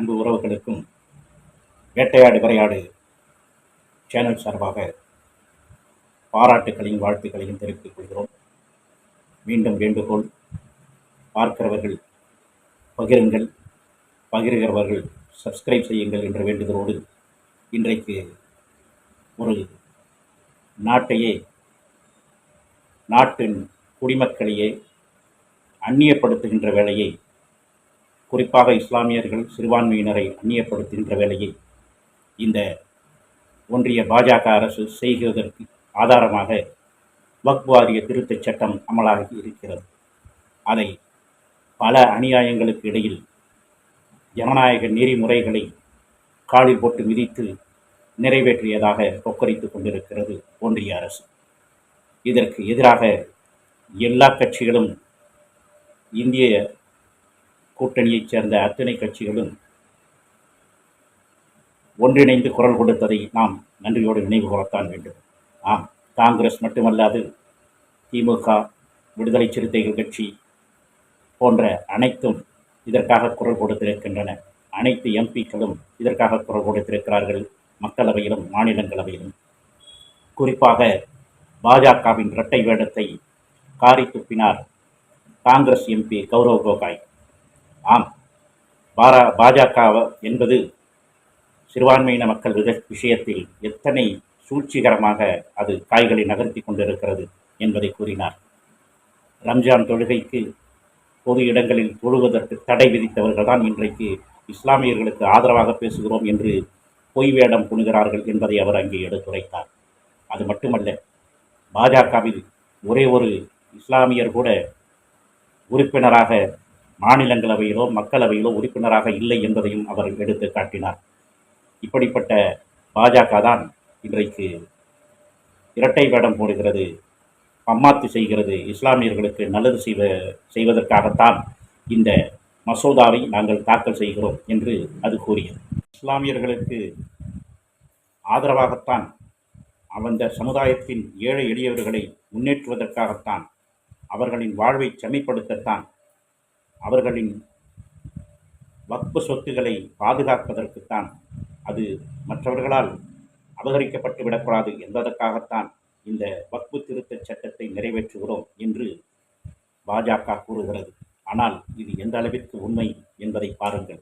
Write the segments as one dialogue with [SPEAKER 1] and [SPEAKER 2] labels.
[SPEAKER 1] அன்பு உறவுகளுக்கும் வேட்டையாடு விளையாடு சேனல் சார்பாக பாராட்டுக்களையும் வாழ்த்துக்களையும் தெரிவித்துக் கொள்கிறோம். மீண்டும் வேண்டுகோள் பார்க்கிறவர்கள் பகிருங்கள் பகிர்கிறவர்கள் சப்ஸ்கிரைப் செய்யுங்கள் என்ற வேண்டுதலோடு இன்றைக்கு ஒரு நாட்டையே நாட்டின் குடிமக்களையே அந்நியப்படுத்துகின்ற வேலையை குறிப்பாக இஸ்லாமியர்கள் சிறுபான்மையினரை அந்நியப்படுத்துகின்ற வேலையை இந்த ஒன்றிய பாஜக அரசு செய்கிறதற்கு ஆதாரமாக வக்வாரிய திருத்தச் சட்டம் அமலாகி இருக்கிறது. அதை பல அநியாயங்களுக்கு இடையில் ஜனநாயக நெறிமுறைகளை காலில் போட்டு மிதித்து நிறைவேற்றியதாக கொக்கரித்துக் கொண்டிருக்கிறது ஒன்றிய அரசு. இதற்கு எதிராக எல்லா கட்சிகளும் இந்திய கூட்டணியைச் சேர்ந்த அத்தனை கட்சிகளும் ஒன்றிணைந்து குரல் கொடுத்ததை நாம் நன்றியோடு நினைவு கூறத்தான் வேண்டும். ஆம் காங்கிரஸ் மட்டுமல்லாது திமுக விடுதலை சிறுத்தைகள் கட்சி போன்ற அனைத்தும் இதற்காக குரல் கொடுத்திருக்கின்றன. அனைத்து எம்பிக்களும் இதற்காக குரல் கொடுத்திருக்கிறார்கள். மக்களவையிலும் மாநிலங்களவையிலும். குறிப்பாக பாஜகவின் இரட்டை வேடத்தை காரி துப்பினார் காங்கிரஸ் எம்பி கௌரவ் கோகாய். ஆம். பாரா பாஜக என்பது சிறுபான்மையின மக்கள் விஷயத்தில் எத்தனை சூழ்ச்சிகரமாக அது காய்களை நகர்த்தி கொண்டிருக்கிறது என்பதை கூறினார். ரம்ஜான் தொழுகைக்கு பொது இடங்களில் தொழுவதற்கு தடை விதித்தவர்கள்தான் இன்றைக்கு இஸ்லாமியர்களுக்கு ஆதரவாக பேசுகிறோம் என்று பொய் வேடம் புணுகிறார்கள் என்பதை அவர் அங்கே எடுத்துரைத்தார். அது மட்டுமல்ல பாஜகவில் ஒரே ஒரு இஸ்லாமியர் கூட உறுப்பினராக மாநிலங்களவையிலோ மக்களவையிலோ உறுப்பினராக இல்லை என்பதையும் அவர் எடுத்து காட்டினார். இப்படிப்பட்ட பாஜக தான் இன்றைக்கு இரட்டை வேடம் போடுகிறது பம்மாத்து செய்கிறது இஸ்லாமியர்களுக்கு நல்லது செய்வ செய்வதற்காகத்தான் இந்த மசோதாவை நாங்கள் தாக்கல் செய்கிறோம் என்று அது கூறியது. இஸ்லாமியர்களுக்கு ஆதரவாகத்தான் அந்த சமுதாயத்தின் ஏழை எளியவர்களை முன்னேற்றுவதற்காகத்தான் அவர்களின் வாழ்வை செம்மைப்படுத்தத்தான் அவர்களின் வக்பு சொத்துக்களை பாதுகாப்பதற்குத்தான் அது மற்றவர்களால் அபகரிக்கப்பட்டு விடக்கூடாது என்பதற்காகத்தான் இந்த வக்பு திருத்தச் சட்டத்தை நிறைவேற்றுகிறோம் என்று பாஜக கூறுகிறது. ஆனால் இது எந்த அளவிற்கு உண்மை என்பதை பாருங்கள்.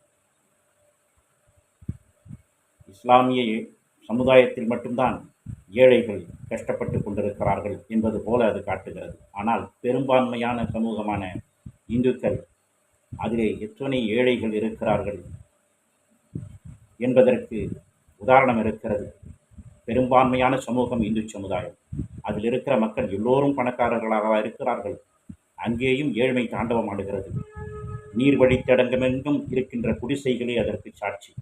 [SPEAKER 1] இஸ்லாமிய சமுதாயத்தில் மட்டும்தான் ஏழைகள் கஷ்டப்பட்டு கொண்டிருக்கிறார்கள் என்பது போல அது காட்டுகிறது. ஆனால் பெரும்பான்மையான சமூகமான இந்துக்கள் அதிலே எத்தனை ஏழைகள் இருக்கிறார்கள் என்பதற்கு உதாரணம் இருக்கிறது. பெரும்பான்மையான சமூகம் இந்து சமுதாயம். அதில் இருக்கிற மக்கள் எல்லோரும் பணக்காரர்களாக இருக்கிறார்கள். அங்கேயும் ஏழ்மை தாண்டவமாடுகிறது நீர் வழித்தடங்கமெங்கும் இருக்கின்ற குடிசைகளே அதற்கு சாட்சி.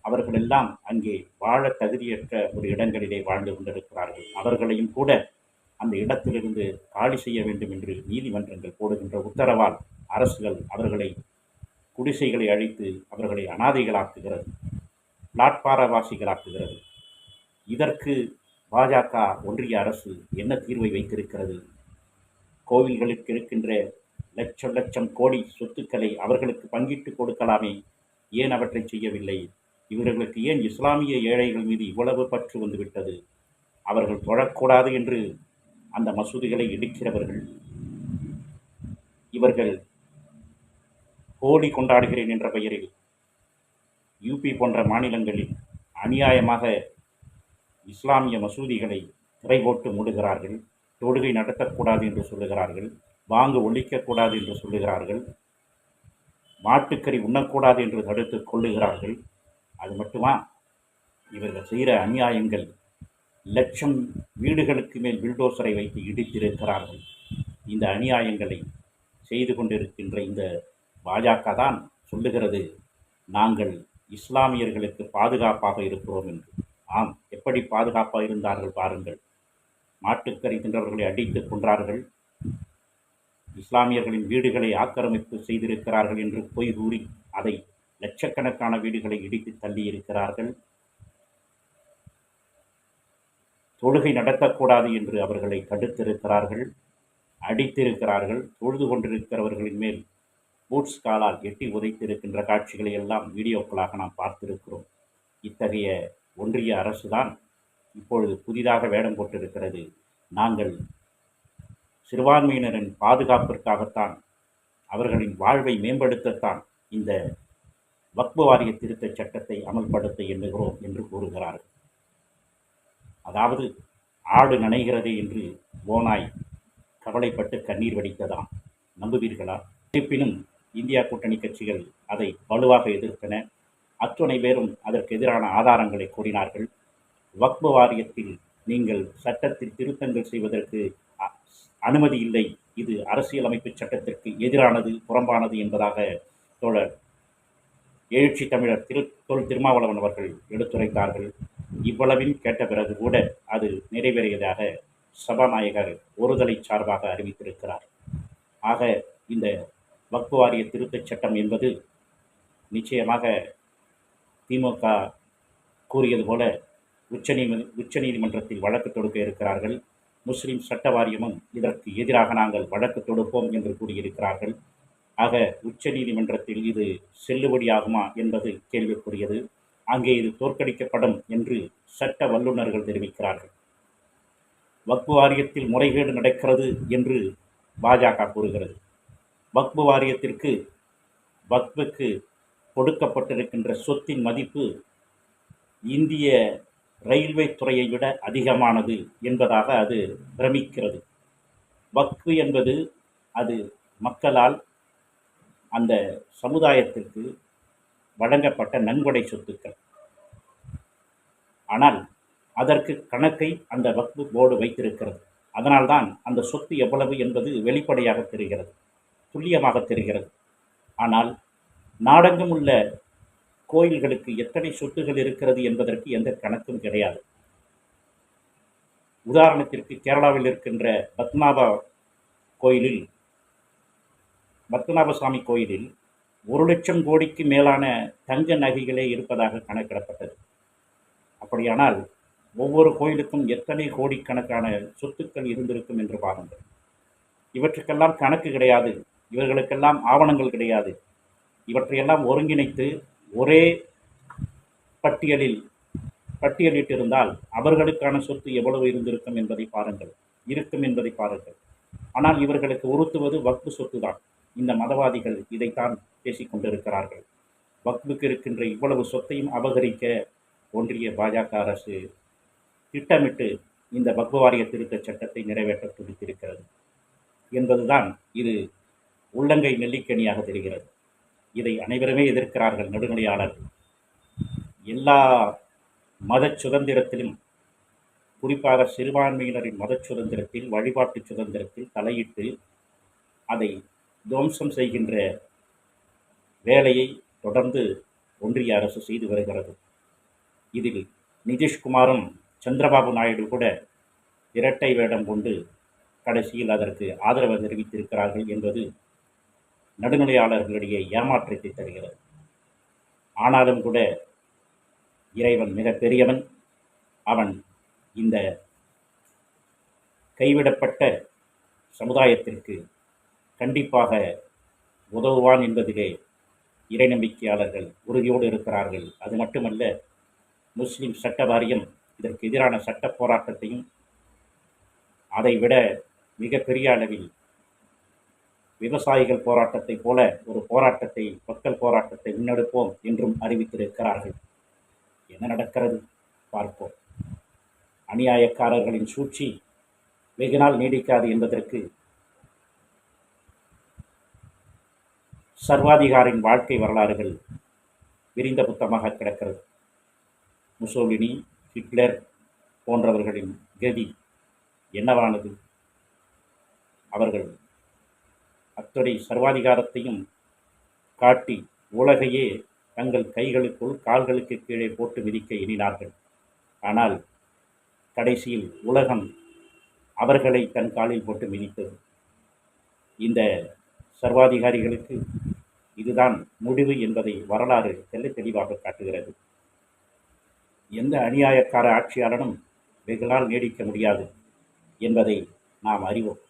[SPEAKER 1] அவர்களெல்லாம் அங்கே வாழ தகுதியற்ற ஒரு இடங்களிலே வாழ்ந்து கொண்டிருக்கிறார்கள். அவர்களையும் கூட அந்த இடத்திலிருந்து காலி செய்ய வேண்டும் என்று நீதிமன்றங்கள் போடுகின்ற உத்தரவால் அரசுகள் அவர்களை குடிசைகளை அழித்து அவர்களை அனாதைகளாக்குகிறது பிளாட்பாரவாசிகளாக்குகிறது இதற்கு பாஜக ஒன்றிய அரசு என்ன தீர்வை வைத்திருக்கிறது? கோவில்களுக்கு இருக்கின்ற லட்சம் லட்சம் கோடி சொத்துக்களை அவர்களுக்கு பங்கிட்டு கொடுக்கலாமே? ஏன் அவற்றை செய்யவில்லை? இவர்களுக்கு ஏன் இஸ்லாமிய ஏழைகள் மீது இவ்வளவு பற்று வந்துவிட்டது? அவர்கள் தொழக்கூடாது என்று அந்த மசூதிகளை இடிக்கிறவர்கள் இவர்கள் ஹோலி கொண்டாடுகிறேன் என்ற பெயரில் யூபி போன்ற மாநிலங்களில் அநியாயமாக இஸ்லாமிய மசூதிகளை திரை போட்டு மூடுகிறார்கள் தொழுகை நடத்தக்கூடாது என்று சொல்லுகிறார்கள் வாங்கு ஒழிக்கக்கூடாது என்று சொல்லுகிறார்கள் மாட்டுக்கறி உண்ணக்கூடாது என்று தடுத்து கொள்ளுகிறார்கள். அது மட்டுமா? இவர்கள் செய்கிற அநியாயங்கள் லட்சம் வீடுகளுக்கு மேல் பில்டோசரை வைத்து இடித்திருக்கிறார்கள். இந்த அநியாயங்களை செய்து கொண்டிருக்கின்ற இந்த பாஜக தான் சொல்லுகிறது நாங்கள் இஸ்லாமியர்களுக்கு பாதுகாப்பாக இருக்கிறோம் என்று. ஆம் எப்படி பாதுகாப்பாக இருந்தார்கள் பாருங்கள். மாட்டுக்கறி தின்றவர்களை அடித்து கொன்றார்கள். இஸ்லாமியர்களின் வீடுகளை ஆக்கிரமிப்பு செய்திருக்கிறார்கள் என்று பொய் கூறி அதை லட்சக்கணக்கான வீடுகளை இடித்து தள்ளியிருக்கிறார்கள். தொழுகை நடத்தக்கூடாது என்று அவர்களை தடுத்திருக்கிறார்கள். அடித்திருக்கிறார்கள். தொழுது கொண்டிருக்கிறவர்களின் மேல் பூட்ஸ் காலால் எட்டி உதைத்திருக்கின்ற காட்சிகளை எல்லாம் வீடியோக்களாக நாம் பார்த்திருக்கிறோம். இத்தகைய ஒன்றிய அரசு தான் இப்பொழுது புதிதாக வேடம் போட்டிருக்கிறது. நாங்கள் சிறுபான்மையினரின் பாதுகாப்பிற்காகத்தான் அவர்களின் வாழ்வை மேம்படுத்தத்தான் இந்த வக்பு வாரிய திருத்தச் சட்டத்தை அமல்படுத்த எண்ணுகிறோம் என்று கூறுகிறார்கள். அதாவது ஆடு நனைகிறதே என்று ஓனாய் கவலைப்பட்டு கண்ணீர் வடித்ததாம் நம்புவீர்களா? இருப்பினும் இந்தியா கூட்டணி கட்சிகள் அதை வலுவாக எதிர்த்தன. அத்துணை பேரும் அதற்கு எதிரான ஆதாரங்களை கூறினார்கள் வக்பு வாரியத்தில் நீங்கள் சட்டத்தில் திருத்தங்கள் செய்வதற்கு அ- அனுமதி இல்லை. இது அரசியலமைப்பு சட்டத்திற்கு எதிரானது புறம்பானது என்பதாக தோழர் எழுச்சி தமிழர் திரு தொல் திருமாவளவன் அவர்கள் எடுத்துரைத்தார்கள். இவ்வளவில் கேட்ட பிறகு கூட அது நிறைவேறியதாக சபாநாயகர் ஒருதலை சார்பாக அறிவித்திருக்கிறார். ஆக இந்த வக்பு வாரிய திருத்தச் சட்டம் என்பது நிச்சயமாக திமுக கூறியது போல உச்சநீதி உச்சநீதிமன்றத்தில் வழக்கு தொடுக்க இருக்கிறார்கள். முஸ்லிம் சட்ட வாரியமும் இதற்கு எதிராக நாங்கள் வழக்கு தொடுப்போம் என்று கூறியிருக்கிறார்கள். ஆக உச்சநீதிமன்றத்தில் இது செல்லுபடியாகுமா என்பது கேள்விக்குரியது. அங்கே இது தோற்கடிக்கப்படும் என்று சட்ட வல்லுநர்கள் தெரிவிக்கிறார்கள். வக்பு வாரியத்தில் முறைகேடு நடக்கிறது என்று பாஜக கூறுகிறது. வக்பு வாரியத்திற்கு வக்புக்கு கொடுக்கப்பட்டிருக்கின்ற சொத்தின் மதிப்பு இந்திய ரயில்வே துறையை விட அதிகமானது என்பதாக அது பிரமிக்கிறது. வக்பு என்பது அது மக்களால் அந்த சமுதாயத்திற்கு வழங்கப்பட்ட நன்கொடை சொத்துக்கள். ஆனால் அதற்கு கணக்கை அந்த வக்பு போர்டு வைத்திருக்கிறது. அதனால்தான் அந்த சொத்து எவ்வளவு என்பது வெளிப்படையாக தெரிகிறது. துல்லியமாக தெரிகிறது. ஆனால் நாடெங்கும் உள்ள கோயில்களுக்கு எத்தனை சொத்துகள் இருக்கிறது என்பதற்கு எந்த கணக்கும் கிடையாது. உதாரணத்திற்கு கேரளாவில் இருக்கின்ற பத்மநாபா கோயிலில் பத்மநாபசாமி கோயிலில் ஒரு லட்சம் கோடிக்கு மேலான தங்க நகைகளே இருப்பதாக கணக்கிடப்பட்டது. அப்படியானால் ஒவ்வொரு கோயிலுக்கும் எத்தனை கோடிக்கணக்கான சொத்துக்கள் இருந்திருக்கும் என்று பாருங்கள். இவற்றுக்கெல்லாம் கணக்கு கிடையாது. இவர்களுக்கெல்லாம் ஆவணங்கள் கிடையாது. இவற்றையெல்லாம் ஒருங்கிணைத்து ஒரே பட்டியலில் பட்டியலிட்டிருந்தால் அவர்களுக்கான சொத்து எவ்வளவு இருந்திருக்கும் என்பதை பாருங்கள். இருக்கும் என்பதை பாருங்கள். ஆனால் இவர்களுக்கு உறுத்துவது வக்பு சொத்து தான் இந்த மதவாதிகள் இதைத்தான் பேசிக் கொண்டிருக்கிறார்கள். வக்புக்கு இருக்கின்ற இவ்வளவு சொத்தையும் அபகரிக்க ஒன்றிய பாஜக அரசு திட்டமிட்டு இந்த வக்பு வாரிய திருத்தச் சட்டத்தை நிறைவேற்ற துடித்திருக்கிறது. என்பதுதான் இது உள்ளங்கை நெல்லிக்கனியாக தெரிகிறது. இதை அனைவருமே எதிர்க்கிறார்கள் நெடுநிலையாளர்கள் எல்லா மத சுதந்திரத்திலும் குறிப்பாக சிறுபான்மையினரின் மத சுதந்திரத்தில் வழிபாட்டு சுதந்திரத்தில் தலையிட்டு அதை துவம்சம் செய்கின்ற வேலையை தொடர்ந்து ஒன்றிய அரசு செய்து வருகிறது. இதில் நிதிஷ்குமாரும் சந்திரபாபு நாயுடு கூட இரட்டை வேடம் கொண்டு கடைசியில் அதற்கு ஆதரவு தெரிவித்திருக்கிறார்கள் என்பது நடுநிலையாளர்களிடையே ஏமாற்றத்தை தருகிறது. ஆனாலும் கூட இறைவன் மிக பெரியவன். அவன் இந்த கைவிடப்பட்ட சமுதாயத்திற்கு கண்டிப்பாக உதவுவான் என்பதிலே இறை நம்பிக்கையாளர்கள் உறுதியோடு இருக்கிறார்கள். அது மட்டுமல்ல முஸ்லிம் சட்ட வாரியம் இதற்கு எதிரான சட்ட போராட்டத்தையும் அதைவிட மிகப்பெரிய அளவில் விவசாயிகள் போராட்டத்தை போல ஒரு போராட்டத்தை மக்கள் போராட்டத்தை முன்னெடுப்போம் என்றும் அறிவித்திருக்கிறார்கள். என்ன நடக்கிறது? பார்ப்போம். அநியாயக்காரர்களின் சூழ்ச்சி வெகு நாள் நீடிக்காது என்பதற்கு சர்வாதிகாரின் வாழ்க்கை வரலாறுகள் விரிந்த புத்தமாக கிடக்கிறது. முசோலினி ஹிட்லர் போன்றவர்களின் கதி என்னவானது? அவர்கள் அத்தனை சர்வாதிகாரத்தையும் காட்டி உலகையே தங்கள் கைகளுக்குள் கால்களுக்கு கீழே போட்டு விதிக்க எண்ணினார்கள். ஆனால் கடைசியில் உலகம் அவர்களை தன் காலில் போட்டு மிதித்தது. இந்த சர்வாதிகாரிகளுக்கு இதுதான் முடிவு என்பதை வரலாறு தெல்ல தெளிவாக காட்டுகிறது. எந்த அநியாயக்கார ஆட்சியாளனும் வெகு நாள் நீடிக்க முடியாது என்பதை நாம் அறிவோம்.